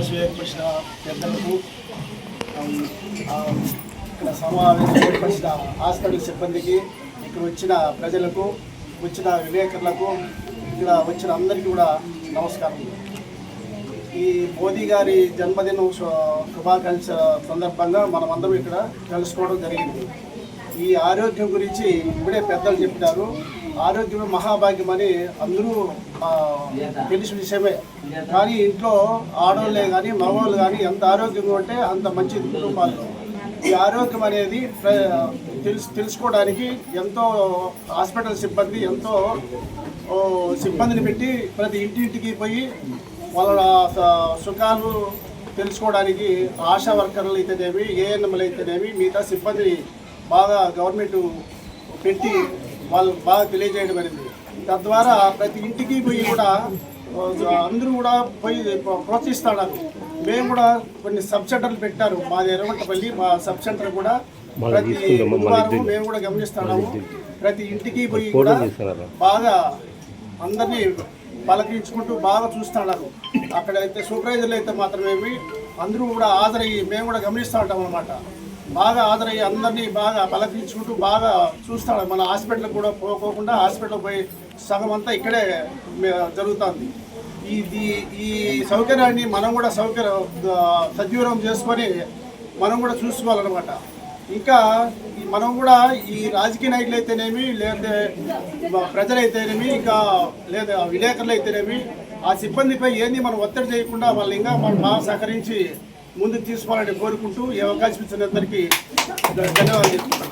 సమావేశం ఏర్పరిచిన పెద్దలకు ఇక్కడ సమావేశం ఏర్పరిచిన హాస్పిటల్ సిబ్బందికి ఇక్కడ వచ్చిన ప్రజలకు వచ్చిన విలేకరులకు ఇక్కడ వచ్చిన అందరికీ కూడా నమస్కారం. ఈ మోదీ గారి జన్మదినం శుభాకాంక్ష సందర్భంగా మనమందరం ఇక్కడ తెలుసుకోవడం జరిగింది. ఈ ఆరోగ్యం గురించి ఇప్పుడే పెద్దలు చెప్తారు. ఆరోగ్యమే మహాభాగ్యం అని అందరూ తెలిసిన విషయమే. కానీ ఇంట్లో ఆడవాళ్ళే కానీ మగవాళ్ళు కానీ ఎంత ఆరోగ్యంగా ఉంటే అంత మంచి కుటుంబాలు ఈ ఆరోగ్యం అనేది ప్ర- తెలుసు తెలుసుకోవడానికి ఎంతో హాస్పిటల్ సిబ్బంది ఎంతో సిబ్బందిని పెట్టి ప్రతి ఇంటింటికి పోయి వాళ్ళ స- సుఖాలు తెలుసుకోవడానికి ఆశా వర్కర్లు అయితేనేమి ఏఎన్ఎంలు అయితేనేమి మిగతా సిబ్బంది బాగా గవర్నమెంట్ పెట్టి వాళ్ళు బాగా తెలియజేయడం అనేది తద్వారా ప్రతి ఇంటికి పోయి కూడా అందరూ కూడా పోయి ప్రో- ప్రోత్సహిస్తున్నారు మేము కూడా కొన్ని సబ్ సెంటర్లు పెట్టారు. మాది ఎర్రగొట్టపల్లి మా సబ్ సెంటర్ కూడా ప్రతి గురువారం మేము కూడా గమనిస్తున్నాము ప్రతి ఇంటికి పోయి కూడా బాగా అందరినీ పలకరించుకుంటూ బాగా చూస్తున్నారు అక్కడైతే సూపర్వైజర్లు అయితే మాత్రమేమి అందరూ కూడా హాజరయ్యి మేము కూడా గమనిస్తూ ఉంటాం అనమాట బాగా ఆదరయ్యి అందరినీ బాగా పలకరించుకుంటూ బాగా చూస్తాడు. మన హాస్పిటల్కి కూడా పోకోకుండా హాస్పిటల్కి పోయి సగం అంతా ఇక్కడే జరుగుతుంది. ఇది ఈ సౌకర్యాన్ని మనం కూడా సౌకర్యం సద్వినియోగం చేసుకొని మనం కూడా చూసుకోవాలన్నమాట. ఇంకా మనం కూడా ఈ రాజకీయ నాయకులు అయితేనేమి లేదంటే ప్రజలైతేనేమి ఇంకా లేదా విలేకరులు అయితేనేమి ఆ సిబ్బందిపై ఏంది మనం ఒత్తిడి చేయకుండా వాళ్ళు ఇంకా మనం బాగా సహకరించి ముందుకు తీసుకోవాలని కోరుకుంటూ ఈ అవకాశం ఇచ్చిన అందరికీ ధన్యవాదాలు. చెప్తున్నాను